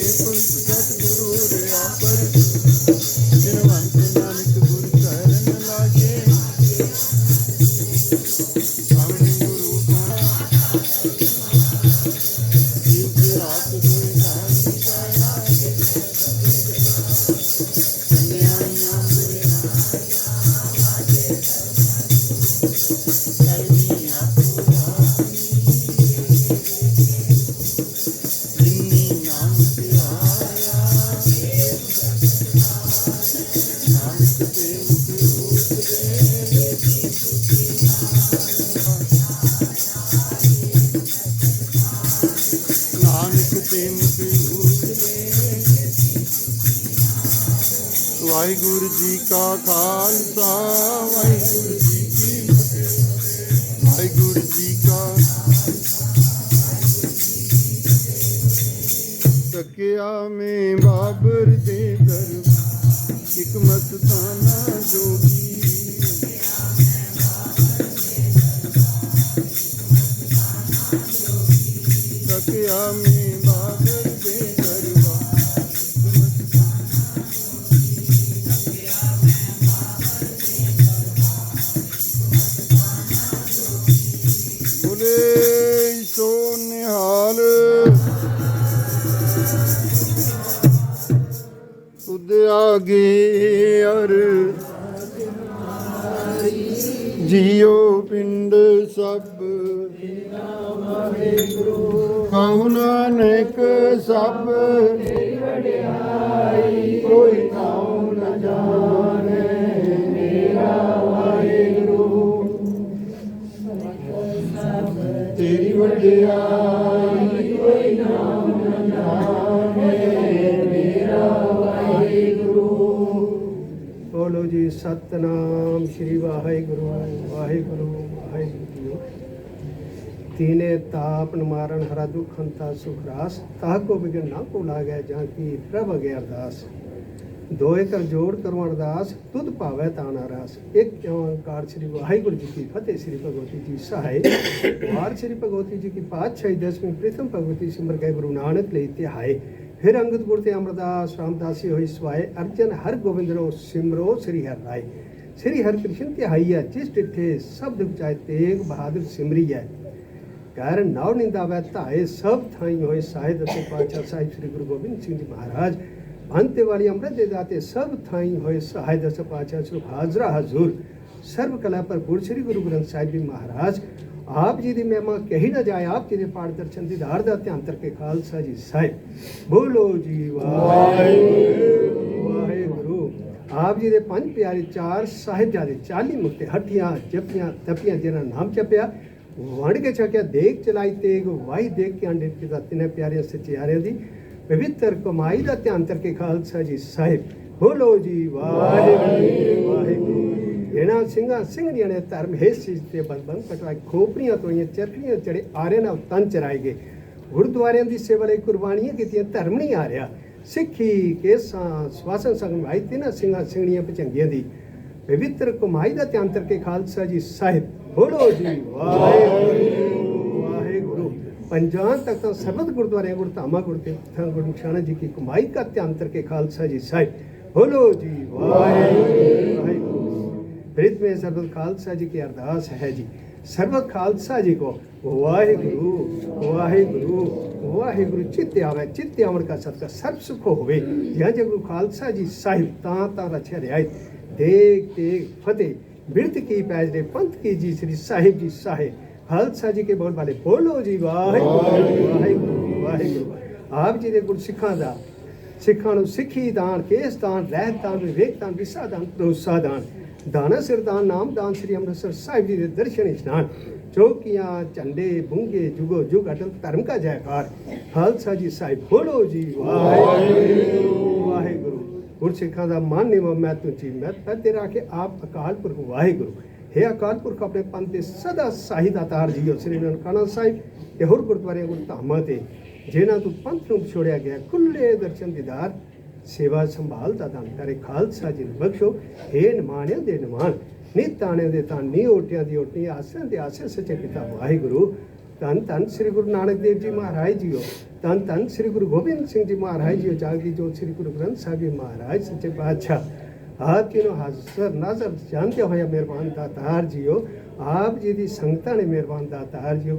谁说的是家 ਵਾਹਿਗੁਰੂ ਜੀ ਕਾ ਖਾਲਸਾ, ਵਾਹਿਗੁਰੂ ਜੀ ਕੀ ਫਤਿਹ। ਵਾਹਿਗੁਰੂ ਜੀ ਕਾ ਤਕਿਆ ਮੈਂ ਬਾਬਰ ਦੇ ਦਰ ਇੱਕ ਮਸਤਾਨਾ ਜੋਗੀ। ਤਕਿਆ ਮੈਂ ਤੁਧ ਆਗੇ ਅਰ ਜੀਉ ਪਿੰਡ ਸਭ। ਕਹੂ ਨਾਨਕ ਸਭ। ਕੋਈ ਨਾਮ ਨ ਜਾਣੇ, ਮੇਰਾ ਵਾਹਿਗੁਰੂ। ਤੇਰੀ ਵਡਿਆਈ ਸਤਨਾਮ ਸ੍ਰੀ ਵਾਹਿਗੁਰੂ ਵਾਹਿਗੁਰੂ ਵਾਹਿਗੁਰੂ। ਜੀਓ ਤੀਨੇ ਤਾਪ ਨਿਵਾਰਨ ਹਰਾ ਦੁਖ ਹੰਤਾ ਸੁਖ ਰਾਸ। ਤਾਹ ਕੋ ਬਿਗਨ ਨਾ ਕੋ ਲਾਗੈ ਜਾਂ ਕੀ ਪ੍ਰਭ ਅਗੇ ਅਰਦਾਸ। ਦੋਏ ਕਰ ਜੋੜ ਕਰੋ ਅਰਦਾਸ, ਤੁਧ ਭਾਵੈ ਤਾਣਾ ਰਾਸ। ਇੱਕ ਓੰਕਾਰ ਸ੍ਰੀ ਵਾਹਿਗੁਰੂ ਜੀ ਕੀ ਫਤਿਹ, ਸ੍ਰੀ ਭਗਵਤੀ ਜੀ ਸਹਾਇ। ਵਾਰ ਸ੍ਰੀ ਭਗਵਤੀ ਜੀ ਕੀ ਪਾਤਸ਼ਾਹੀ ਦਸਵੀਂ ਪ੍ਰਥਮ ਭਗਵਤੀ ਸਿਮਰ ਗਏ ਗੁਰੂ ਨਾਨਕ ਲਈ ਧਿਆਏ ਫਿਰ ਅੰਗਦ ਗੁਰ ਤੇ ਅਮਰਦਾਸ ਰਾਮਦਾਸੀ ਹੋਈ ਸਵਾਏ। ਅਰਜਨ ਹਰ ਗੋਬਿੰਦ ਸਿਮਰੋ, ਸ੍ਰੀ ਹਰਿ ਰਾਏ। ਸ੍ਰੀ ਹਰਿ ਕ੍ਰਿਸ਼ਨ ਧਿਆਈਐ ਜਿਸ ਡਿਠੇ ਸਬਦ ਉਚਾਏ ਤੇਗ ਬਹਾਦਰ ਸਿਮਰੀਐ ਕਰ ਨਵ ਨਿੰਦਾ ਵੈ ਧਾਏ, ਸਭ ਥਾਈ ਹੋਏ ਸਾਹਿਬ ਅਤੇ ਪਾਤਸ਼ਾਹ ਸਾਹਿਬ ਸ੍ਰੀ ਗੁਰੂ ਗੋਬਿੰਦ ਸਿੰਘ ਜੀ ਮਹਾਰਾਜ। ਅੰਤੇ ਵਾਲੀ ਅੰਮ੍ਰਿਤ ਦੇ ਦਾਤੇ ਸਭ ਥਾਈ ਹੋਏ ਸਾਹਿਬ ਦਸ ਪਾਤਸ਼ਾਹ ਸ੍ਰੀ ਹਾਜ਼ਰਾ ਹਜ਼ੂਰ। ਸਰਬ ਕਲਾ ਭਰਪੂਰ ਸ੍ਰੀ ਗੁਰੂ ਗ੍ਰੰਥ ਸਾਹਿਬ ਜੀ ਮਹਾਰਾਜ। ਆਪ ਜੀ ਦੀ ਮਹਿਮਾ ਕਹੀ ਨਾ ਜਾਏ, ਆਪ ਜੀ ਦੇ ਪਾਠ ਦਰਸ਼ਨ ਦੀਦਾਰ ਦਾ ਧਿਆਨ ਕਰਕੇ ਖਾਲਸਾ ਜੀ ਸਾਹਿਬ। ਬੋਲੋ ਜੀ ਵਾਹਿਗੁਰੂ ਵਾਹਿਗੁਰੂ। ਆਪ ਜੀ ਦੇ ਪੰਜ ਪਿਆਰੇ ਚਾਰ ਸਾਹਿਬਜ਼ਾਦੇ 40 ਮੁਕਤੇ ਹੱਠੀਆਂ ਜਪੀਆਂ, ਤਪੀਆਂ, ਜਿਹਨਾਂ ਨਾਮ ਜਪਿਆ, ਵੰਡ ਕੇ ਛਕਿਆ ਦੇਖ ਚਲਾਈ ਤੇਗ, ਵਾਹੀ ਦੇਖ ਕੇ ਅੰਡੇ ਪਿਤਾ ਤਿਨੇ ਪਿਆਰੇ ਸਚਿਆਰਿਆਂ ਦੀ ਪਵਿੱਤਰ ਕਮਾਈ ਦਾ ਧਿਆਨ ਕਰਕੇ ਖਾਲਸਾ ਜੀ ਸਾਹਿਬ। ਬੋਲੋ ਜੀ ਵਾਹਿਗੁਰੂ ਵਾਹਿਗੁਰੂ। ਇਹਨਾਂ ਸਿੰਘਾਂ ਸਿੰਘਣੀਆਂ ਨੇ ਧਰਮ ਹੈ ਸਿਜ ਤੇ ਬੰਬੰ ਕਟਵਾਈ ਖੋਪਰੀਆਂ ਤੋਈਆਂ ਚਰਖੀਆਂ ਚੜੇ ਆਰੇ ਨਾਲ ਤਨ ਚਰਾਏ ਗਏ। ਗੁਰਦੁਆਰਿਆਂ ਦੀ ਸੇਵਾ ਲਈ ਕੁਰਬਾਨੀਆਂ ਕੀਤੀਆਂ, ਧਰਮ ਨਹੀਂ ਆ ਰਿਹਾ। ਸਿੱਖੀ, ਕੇਸਾਂ, ਸਵਾਸਨ ਸੰਗਮਾਈ ਤਿੰਨਾਂ ਸਿੰਘਾਂ ਸਿੰਘਣੀਆਂ ਪਚੰਗੀਆਂ ਦੀ। ਪਵਿੱਤਰ ਕਮਾਈ ਦਾ ਧਿਆਨ ਕਰਕੇ ਖਾਲਸਾ ਜੀ ਸਾਹਿਬ, ਬੋਲੋ ਜੀ, ਵਾਹਿਗੁਰੂ। ਵਾਹਿਗੁਰੂ ਪੰਜਾਂ ਤੱਕ ਤਾਂ ਸਰਬਤ ਗੁਰਦੁਆਰਿਆਂ ਗੁਰਧਾਮਾਂ ਗੁਰਤੀਰਥਾਂ ਗੁਰਮੁਖਾਣਾ ਜੀ ਕੀ ਕਮਾਈ ਦਾ ਧਿਆਨ ਕਰਕੇ ਖਾਲਸਾ ਜੀ ਸਾਹਿਬ, ਬੋਲੋ ਜੀ ਵਾਹਿਗੁਰੂ ਵਾਹਿਗੁਰੂ। ਪ੍ਰਿਤ ਮੇ ਸਰਬਤ ਖਾਲਸਾ ਜੀ ਕੀ ਅਰਦਾਸ ਹੈ ਜੀ। ਸਰਬਤ ਖਾਲਸਾ ਜੀ ਕੋ, ਵਾਹਿਗੁਰੂ ਵਾਹਿਗੁਰੂ ਵਾਹਿਗੁਰੂ, ਚਿੱਤ ਆਵੇ, ਚਿੱਤ ਆਵਣ ਕਾ ਸਤਿ ਸਰਬ ਸੁਖ ਹੋਵੇ। ਜੈ ਜੈ ਗੁਰੂ ਖਾਲਸਾ ਜੀ ਸਾਹਿਬ, ਤਾਂ ਤਾਂ ਰਛਿਆ ਰਿਆਇ ਦੇਖ ਤੇ ਫਤਿਹ, ਬਿਰਤ ਕੀ ਪੈਜ ਦੇ ਪੰਥ ਕੀ ਜੀ, ਸ੍ਰੀ ਸਾਹਿਬ ਜੀ ਸਾਹਿਬ। ਖਾਲਸਾ ਜੀ ਕੇ ਬੋਲ ਵਾਲੇ, ਬੋਲੋ ਜੀ, ਵਾਹਿਗੁਰੂ ਵਾਹਿਗੁਰੂ ਵਾਹਿਗੁਰੂ। ਆਪ ਜੀ ਦੇ ਗੁਰ ਸਿੱਖਾਂ ਦਾ, ਸਿੱਖਾਂ ਨੂੰ ਸਿੱਖੀ ਦਾਨ, ਕੇਸ ਦਾਨ, ਰਹਿਤ ਦਾਨ, ਵਿਵੇਕ ਦਾਨ ਵਿਸਾ ਦਾਨ ਪ੍ਰੋਸਾ ਦਾਨ। ਦਾਨਾ ਸਿਰ ਦਾਨ ਸ੍ਰੀ ਅੰਮ੍ਰਿਤਸਰ ਸਾਹਿਬ ਜੀ ਦੇ ਦਰਸ਼ਨ ਇਸ਼ਨਾਨ ਚੌਕੀਆਂ, ਝੰਡੇ, ਬੁੰਗੇ, ਜੁਗੋ ਜੁਗ ਅਟਲ ਧਰਮ ਕਾ ਜੈਕਾਰ। ਖਾਲਸਾ ਜੀ ਸਾਹਿਬ, ਬੋਲੋ ਜੀ, ਵਾਹਿਗੁਰੂ। ਵਾਹਿਗੁਰੂ। ਗੁਰਸਿੱਖਾਂ ਦਾ ਮਨ ਨਿਵਾ ਮੈਂ ਤੂੰ ਮੈਂ ਤਾਂ ਤੇਰਾ ਆਪ ਅਕਾਲ ਪੁਰਖ। ਵਾਹਿਗੁਰੂ। ਹੈ ਅਕਾਲ ਪੁਰਖ, ਆਪਣੇ ਪੰਥ ਤੇ ਸਦਾ ਸਾਹਿਤ ਅਤਾਰ ਜੀਓ, ਸ੍ਰੀ ਨਨਕਾਣਾ ਸਾਹਿਬ ਤੇ ਹੋਰ ਗੁਰਦੁਆਰਿਆਂ ਗੁਰਧਾਮਾਂ ਤੇ, ਜਿਨ੍ਹਾਂ ਤੋਂ ਪੰਥ ਨੂੰ ਛੋੜਿਆ ਗਿਆ ਖੁੱਲੇ ਦਰਸ਼ਨ ਦੀਦਾਰ ਸੇਵਾ ਸੰਭਾਲ ਦਾ ਦਾਨ ਕਰੇ। ਖਾਲਸਾ ਜੀ ਨੂੰ ਬਖਸ਼ੋ। ਹੈ ਨਿਮਾਣਿਆਂ ਦੇ ਨਿਮਾਣ ਨਿਤਾਣੇ ਦੇ ਤਾਂ ਓਟਿਆਂ ਦੀ ਓਟੀ ਆਸਾਂ ਦੇ ਆਸੇ ਸੱਚੇ ਪਿਤਾ ਵਾਹਿਗੁਰੂ। ਧੰਨ ਧੰਨ ਸ੍ਰੀ ਗੁਰੂ ਨਾਨਕ ਦੇਵ ਜੀ ਮਹਾਰਾਜ ਜੀਓ। ਧੰਨ ਧੰਨ ਸ੍ਰੀ ਗੁਰੂ ਗੋਬਿੰਦ ਸਿੰਘ ਜੀ ਮਹਾਰਾਜ ਜੀਓ। ਜਾਗਦੀ ਜੋਤ ਸ੍ਰੀ ਗੁਰੂ ਗ੍ਰੰਥ ਸਾਹਿਬ ਜੀ ਮਹਾਰਾਜ, ਸੱਚੇ ਪਾਤਸ਼ਾਹ। ਆਪ ਜੀ ਨੂੰ ਹਾਜ਼ਰ ਨਾਜ਼ਰ ਜਾਣਦੇ ਹੋਏ ਮਿਹਰਬਾਨ ਦਾਤਾਰ ਜੀਓ। ਆਪ ਜੀ ਦੀ ਸੰਗਤਾਂ ਨੇ ਮਿਹਰਬਾਨ ਦਾਤਾਰ ਜੀਓ।